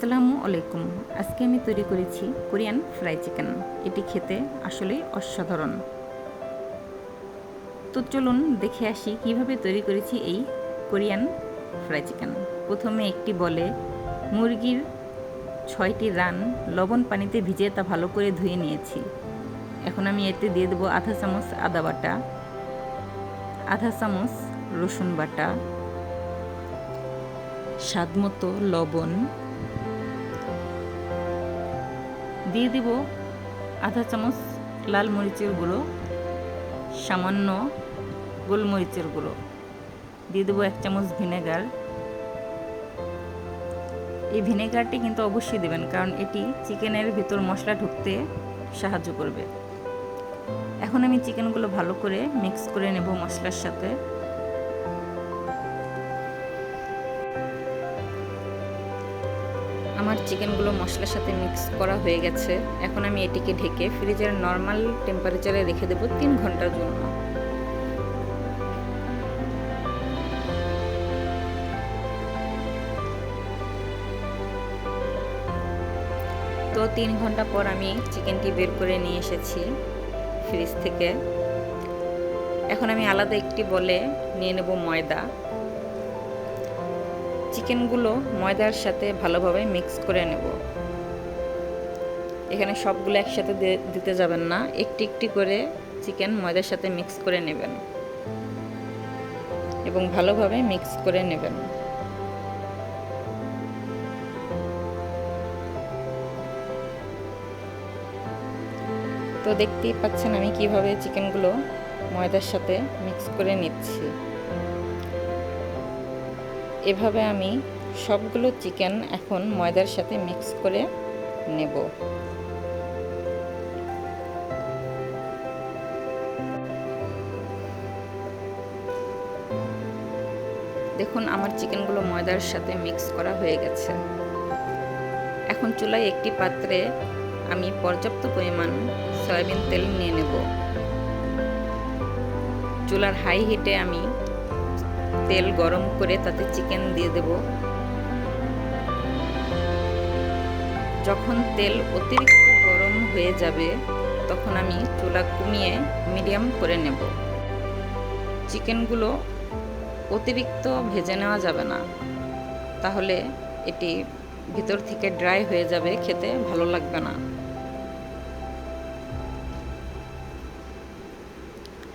আসসালামু আলাইকুম। আজকে আমি তৈরি করেছি কোরিয়ান ফ্রাই চিকেন। এটি খেতে আসলেই অসাধারণ। তো চলুন দেখে আসি কীভাবে তৈরি করেছি এই কোরিয়ান ফ্রাই চিকেন। প্রথমে একটি বলে মুরগির ছয়টি রান লবণ পানিতে ভিজিয়ে তা ভালো করে ধুয়ে নিয়েছি। এখন আমি এতে দিয়ে দেবো আধা চামচ আদা বাটা, আধা চামচ রসুন বাটা, স্বাদমতো লবণ দিয়ে দিব আধা চামচ লাল মরিচের গুঁড়ো, সামান্য গোলমরিচের গুঁড়ো। দিয়ে দেবো এক চামচ ভিনেগার। এই ভিনেগারটি কিন্তু অবশ্যই দেবেন, কারণ এটি চিকেনের ভিতর মশলা ঢুকতে সাহায্য করবে। এখন আমি চিকেনগুলো ভালো করে মিক্স করে নেব মশলার সাথে। আমার চিকেনগুলো মশলার সাথে মিক্স করা হয়ে গেছে। এখন আমি এটিকে ঢেকে ফ্রিজের নর্মাল টেম্পারেচারে রেখে দেবো তিন ঘণ্টার জন্য। তো তিন ঘণ্টা পর আমি চিকেনটি বের করে নিয়ে এসেছি ফ্রিজ থেকে। এখন আমি আলাদা একটি বলে নিয়ে নেব ময়দা। চিকেনগুলো ময়দার সাথে ভালোভাবে মিক্স করে নেব। এখানে সবগুলো একসাথে দিতে যাবেন না। একটি একটি করে চিকেন ময়দার সাথে মিক্স করে নেবেন এবং ভালোভাবে মিক্স করে নেবেন। তো দেখতেই পাচ্ছেন আমি কীভাবে চিকেনগুলো ময়দার সাথে মিক্স করে নিচ্ছি। এভাবে আমি সবগুলো চিকেন এখন ময়দার সাথে মিক্স করে নেব। দেখুন, আমার চিকেনগুলো ময়দার সাথে মিক্স করা হয়ে গেছে। এখন চুলায় একটি পাত্রে আমি পর্যাপ্ত পরিমাণ সয়াবিন তেল নিয়ে নেব। চুলার হাই হিটে আমি তেল গরম করে তাতে চিকেন দিয়ে দেব। যখন তেল অতিরিক্ত গরম হয়ে যাবে, তখন আমি চুলা কমিয়ে মিডিয়াম করে নেব। চিকেনগুলো অতিরিক্ত ভেজে নেওয়া যাবে না। তাহলে এটি ভিতর থেকে ড্রাই হয়ে যাবে, খেতে ভালো লাগবে না।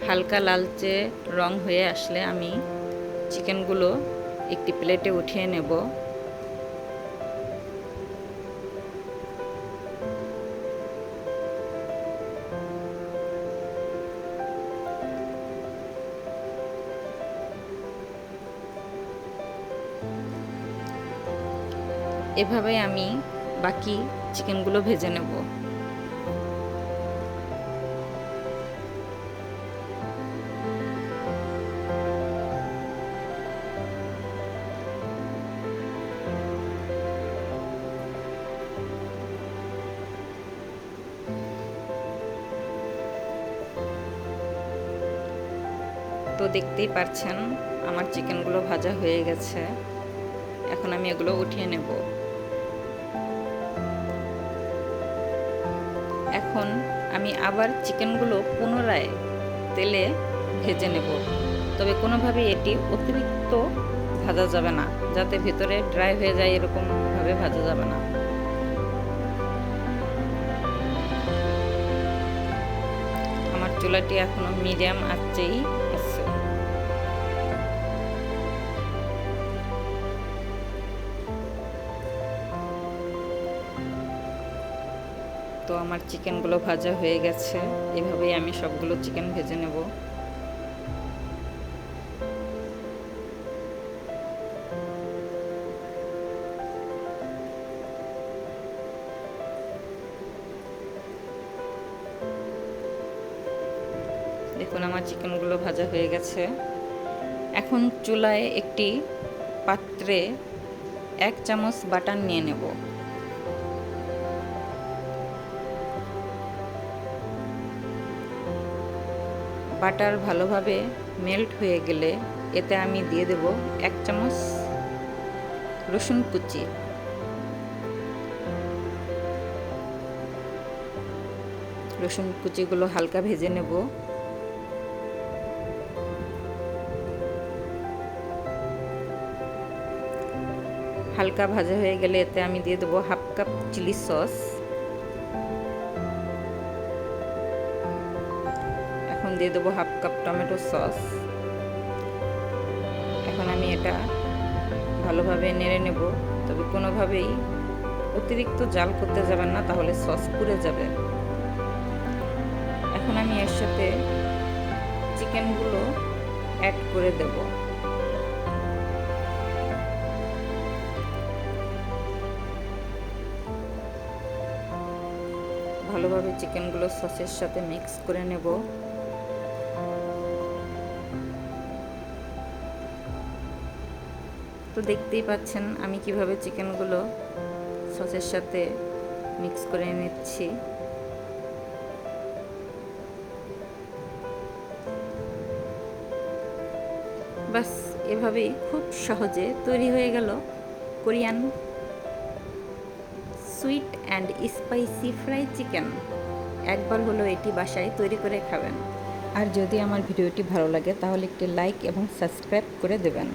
হালকা লালচে রং হয়ে আসলে আমি চিকেনগুলো একটি প্লেটে উঠিয়ে নেব। এভাবে আমি বাকি চিকেনগুলো ভেজে নেব। তো দেখতেই পারছেন, আমার চিকেনগুলো ভাজা হয়ে গেছে। এখন আমি এগুলো উঠিয়ে নেব। এখন আমি আবার চিকেনগুলো পুনরায় তেলে ভেজে নেব। তবে কোনোভাবে এটি অতিরিক্ত ভাজা যাবে না, যাতে ভেতরে ড্রাই হয়ে যায় এরকমভাবে ভাজা যাবে না। আমার চুলাটি এখনও মিডিয়াম আঁচেই তো আমার চিকেনগুলো ভাজা হয়ে গেছে। এভাবেই আমি সবগুলো চিকেন ভেজে নেব। দেখুন, আমার চিকেনগুলো ভাজা হয়ে গেছে। এখন চুলায় একটি পাত্রে এক চামচ বাটার নিয়ে নেব। বাটার ভালোভাবে মেল্ট হয়ে গেলে এতে আমি দিয়ে দেব এক চামচ রসুন কুচি। রসুন কুচিগুলো হালকা ভেজে নেব। হালকা ভাজা হয়ে গেলে এতে আমি দিয়ে দেবো হাফ কাপ চিলি সস। দিয়ে দেবো হাফ কাপ টমেটো সস। এখন আমি এটা ভালোভাবে নেড়ে নেব। তবে কোনোভাবেই অতিরিক্ত জাল করতে যাবেন না, তাহলে সস পুড়ে যাবে। এখন আমি এর সাথে চিকেনগুলো অ্যাড করে দেব। ভালোভাবে চিকেনগুলো সসের সাথে মিক্স করে নেব। তো দেখতেই পাচ্ছেন আমি কীভাবে চিকেনগুলো সসের সাথে মিক্স করে নিচ্ছি। বাস, এভাবেই খুব সহজে তৈরি হয়ে গেল Korean sweet and spicy fry chicken. একবার হলো এটি বাসায় তৈরি করে খাবেন। আর যদি আমার ভিডিওটি ভালো লাগে তাহলে একটি লাইক এবং সাবস্ক্রাইব করে দেবেন।